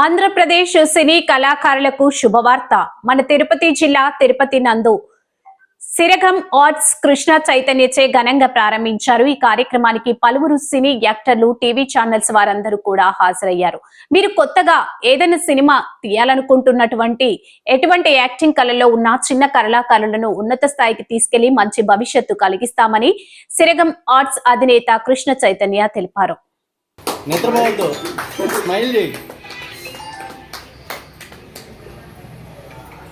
ఆంధ్రప్రదేశ్ సినీ కళాకారులకు శుభవార్త. మన తిరుపతి జిల్లా తిరుపతి నందు సిరగం ఆర్ట్స్ కృష్ణ చైతన్యచే ఘనంగా ప్రారంభించారు. ఈ కార్యక్రమానికి పలువురు సినీ యాక్టర్లు టీవీ ఛానల్స్ వారందరూ కూడా హాజరయ్యారు. మీరు కొత్తగా ఏదైనా సినిమా తీయాలనుకుంటున్నటువంటి ఎటువంటి యాక్టింగ్ కళలో ఉన్న చిన్న కళాకారులను ఉన్నత స్థాయికి తీసుకెళ్ళి మంచి భవిష్యత్తు కలిగిస్తామని సిరగం ఆర్ట్స్ అధినేత కృష్ణ చైతన్య తెలిపారు.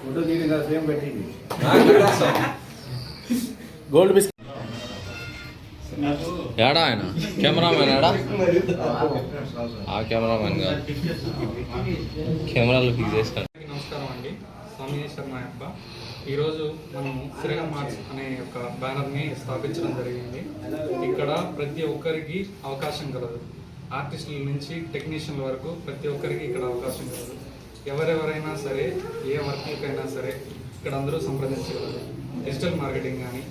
ఫోటో తీయడం కాదు సేమ్ పెట్టింది. గోల్డ్ బిస్కెట్ ఏడా ఆయన? కెమెరామెన్ ఏడా? ఆ కెమెరామెన్ కాదు. కెమెరాలు ఫిక్స్ చేస్తాడు. అందరికీ నమస్కారం అండి. స్వామి శర్మ అబ్బ. ఈరోజు మనము శ్రీరం మార్ట్స్ అనే ఒక బ్యానర్ని స్థాపించడం జరిగింది. ఇక్కడ ప్రతి ఒక్కరికి అవకాశం కలదు. ఆర్టిస్టుల నుంచి టెక్నీషియన్ల వరకు ప్రతి ఒక్కరికి ఇక్కడ అవకాశం కలదు. ఎవరెవరైనా సరే ఏ వర్క్లకైనా సరే ఇక్కడ అందరూ సంప్రదించగలరు. డిజిటల్ మార్కెటింగ్ కానీ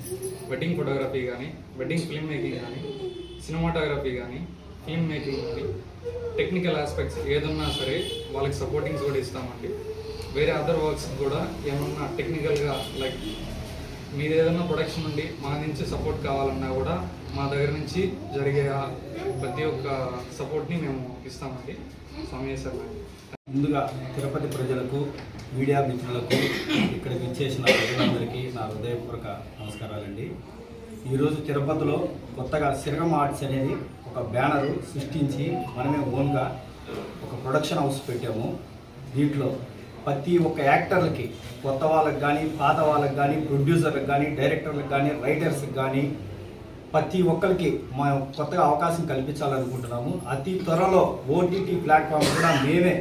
వెడ్డింగ్ ఫోటోగ్రఫీ కానీ వెడ్డింగ్ ఫిల్మ్ మేకింగ్ కానీ సినిమాటోగ్రఫీ కానీ ఫిల్మ్ మేకింగ్ కానీ టెక్నికల్ ఆస్పెక్ట్స్ ఏదన్నా సరే వాళ్ళకి సపోర్టింగ్స్ కూడా ఇస్తామండి. వేరే అదర్ వర్క్స్ కూడా ఏమన్నా టెక్నికల్గా లైక్ మీరు ఏదైనా ప్రొడక్షన్ నుండి మా నుంచి సపోర్ట్ కావాలన్నా కూడా మా దగ్గర నుంచి జరిగే ప్రతి ఒక్క సపోర్ట్ని మేము ఇస్తామండి. స్వామి సార్ ముందుగా తిరుపతి ప్రజలకు మీడియా మిత్రులకు ఇక్కడికి ఇచ్చేసిన ప్రజలందరికీ నా హృదయపూర్వక నమస్కారాలండి. ఈరోజు తిరుపతిలో కొత్తగా సిరగం ఆర్ట్స్ అనేది ఒక బ్యానరు సృష్టించి మనమే ఓన్గా ఒక ప్రొడక్షన్ హౌస్ పెట్టాము. దీంట్లో ప్రతి ఒక్క యాక్టర్లకి కొత్త వాళ్ళకి కానీ పాత వాళ్ళకి కానీ ప్రొడ్యూసర్లకు కానీ డైరెక్టర్లకు కానీ రైటర్స్కి కానీ ప్రతి ఒక్కరికి మా కొత్తగా అవకాశం కల్పించాలనుకుంటున్నాము. అతి త్వరలో ఓటీటీ ప్లాట్ఫామ్ కూడా మేమే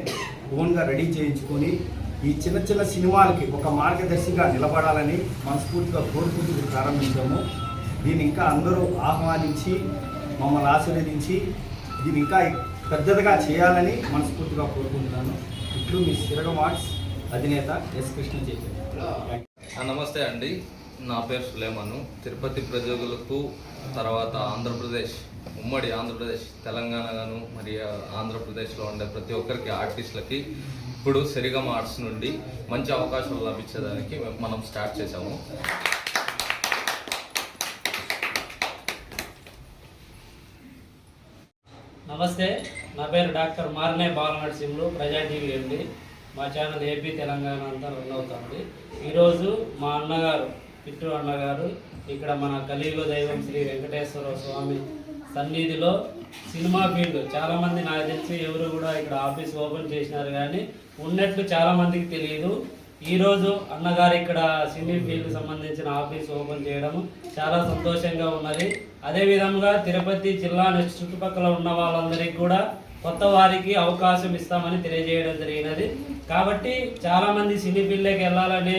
ఓన్గా రెడీ చేయించుకొని ఈ చిన్న చిన్న సినిమాలకి ఒక మార్గదర్శిగా నిలబడాలని మనస్ఫూర్తిగా కోరుకుంటూ ప్రారంభించాము. దీన్ని ఇంకా అందరూ ఆహ్వానించి మమ్మల్ని ఆశీర్వదించి దీన్ని ఇంకా పెద్దదిగా చేయాలని మనస్ఫూర్తిగా కోరుకుంటున్నాను. ఇట్లు మీ సిరగం ఆర్ట్స్ అధినేత ఎస్ కృష్ణ చైతన్య నమస్తే అండి. నా పేరు సులేమను. తిరుపతి ప్రజలకు తర్వాత ఆంధ్రప్రదేశ్ ఉమ్మడి ఆంధ్రప్రదేశ్ తెలంగాణగాను మరియు ఆంధ్రప్రదేశ్లో ఉండే ప్రతి ఒక్కరికి ఆర్టిస్టులకి ఇప్పుడు సెరిగం ఆర్ట్స్ నుండి మంచి అవకాశాలు లభించేదానికి మనం స్టార్ట్ చేసాము నమస్తే నా పేరు డాక్టర్ మార్నే బాలనరసింహులు ప్రజా టీవీ అండి మా ఛానల్ ఏపీ తెలంగాణ అంతా రన్ అవుతుంది. ఈరోజు మా అన్నగారు పిట్టు అన్నగారు ఇక్కడ మన కలియుగ దైవం శ్రీ వెంకటేశ్వర స్వామి సన్నిధిలో సినిమా ఫీల్డ్. చాలామంది నాకు తెలిసి ఎవరు కూడా ఇక్కడ ఆఫీస్ ఓపెన్ చేసినారు కానీ ఉన్నట్లు చాలామందికి తెలియదు. ఈరోజు అన్నగారు ఇక్కడ సినీ ఫీల్డ్ సంబంధించిన ఆఫీస్ ఓపెన్ చేయడం చాలా సంతోషంగా ఉన్నది. అదేవిధంగా తిరుపతి జిల్లా చుట్టుపక్కల ఉన్న వాళ్ళందరికీ కూడా కొత్త వారికి అవకాశం ఇస్తామని తెలియజేయడం జరిగినది. కాబట్టి చాలామంది సినీ ఫీల్డ్లోకి వెళ్ళాలనే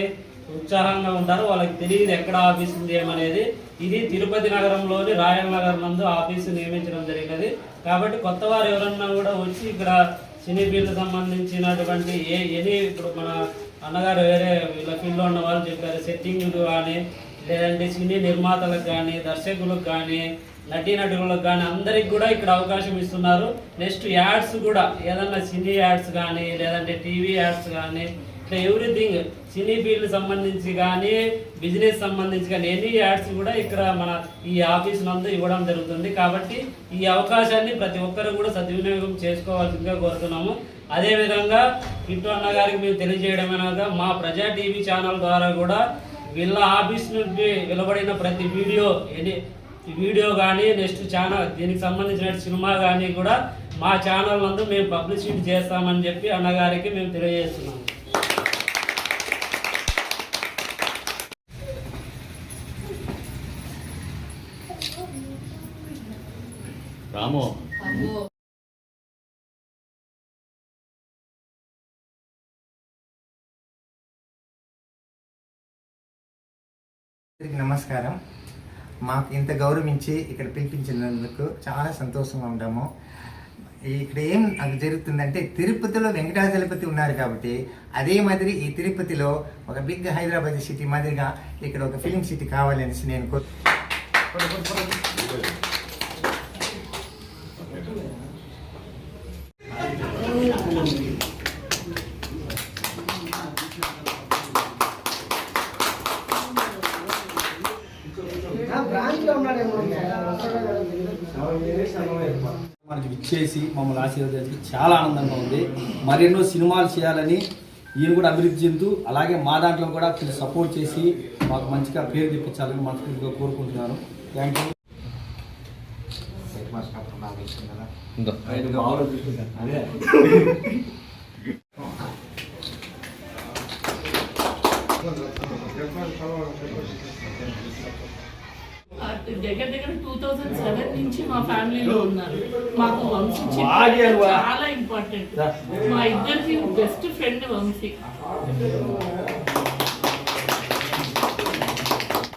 ఉత్సాహంగా ఉంటారు. వాళ్ళకి తెలియదు ఎక్కడ ఆఫీస్ ఉంది ఏమనేది. ఇది తిరుపతి నగరంలోని రాయల్ నగర్ నందు ఆఫీసు నియమించడం జరిగినది. కాబట్టి కొత్త వారు ఎవరన్నా కూడా వచ్చి ఇక్కడ సినీ ఫీల్డ్ సంబంధించినటువంటి ఏ ఎనీ ఇప్పుడు మన అన్నగారు వేరే వీళ్ళ ఫీల్డ్లో ఉన్న వాళ్ళు చెప్పారు. సెట్టింగ్లు కానీ లేదంటే సినీ నిర్మాతలకు కానీ దర్శకులకు కానీ నటీనటులకు కానీ అందరికి కూడా ఇక్కడ అవకాశం ఇస్తున్నారు. నెక్స్ట్ యాడ్స్ కూడా ఏదన్నా సినీ యాడ్స్ కానీ లేదంటే టీవీ యాడ్స్ కానీ ఇట్లా ఎవ్రీథింగ్ సినీ ఫీల్డ్ సంబంధించి కానీ బిజినెస్ సంబంధించి కానీ ఎనీ యాడ్స్ కూడా ఇక్కడ మన ఈ ఆఫీస్ నందు ఇవ్వడం జరుగుతుంది. కాబట్టి ఈ అవకాశాన్ని ప్రతి ఒక్కరు కూడా సద్వినియోగం చేసుకోవాల్సిందిగా కోరుతున్నాము. అదేవిధంగా కిట్టు అన్న గారికి మేము తెలియజేయడం అనగా మా ప్రజా టీవీ ఛానల్ ద్వారా కూడా వీళ్ళ ఆఫీస్ నుండి వెలువడిన ప్రతి వీడియో ఎనీ వీడియో కానీ నెక్స్ట్ ఛానల్ దీనికి సంబంధించిన సినిమా కానీ కూడా మా ఛానల్ నందు మేము పబ్లిసిటీ చేస్తామని చెప్పి అన్నగారికి మేము తెలియజేస్తున్నాము. రాము. నమస్కారం. మాకు ఇంత గౌరవించి ఇక్కడ పిలిపించినందుకు చాలా సంతోషంగా ఉన్నాము ఇక్కడ ఏం జరుగుతుందంటే తిరుపతిలో వెంకటాచలపతి ఉన్నారు కాబట్టి అదే మాదిరి ఈ తిరుపతిలో ఒక బిగ్ హైదరాబాద్ సిటీ మాదిరిగా ఇక్కడ ఒక ఫిలిం సిటీ కావాలనేసి నేను మనకి విచ్చేసి మమ్మల్ని ఆశీర్వదించి చాలా ఆనందంగా ఉంది. మరెన్నో సినిమాలు చేయాలని ఈయన కూడా అభివృద్ధి చెందుతూ అలాగే మా దాంట్లో కూడా కొంచెం సపోర్ట్ చేసి మాకు మంచిగా పేరు తెప్పించాలని మనస్ఫూర్తిగా కోరుకుంటున్నాను. థ్యాంక్ యూ కదా. ఫ్యామిలీలో ఉన్నారు. మాకు వంశీ. చాలా ఇంపార్టెంట్ మా ఇద్దరికి బెస్ట్ ఫ్రెండ్ వంశీ.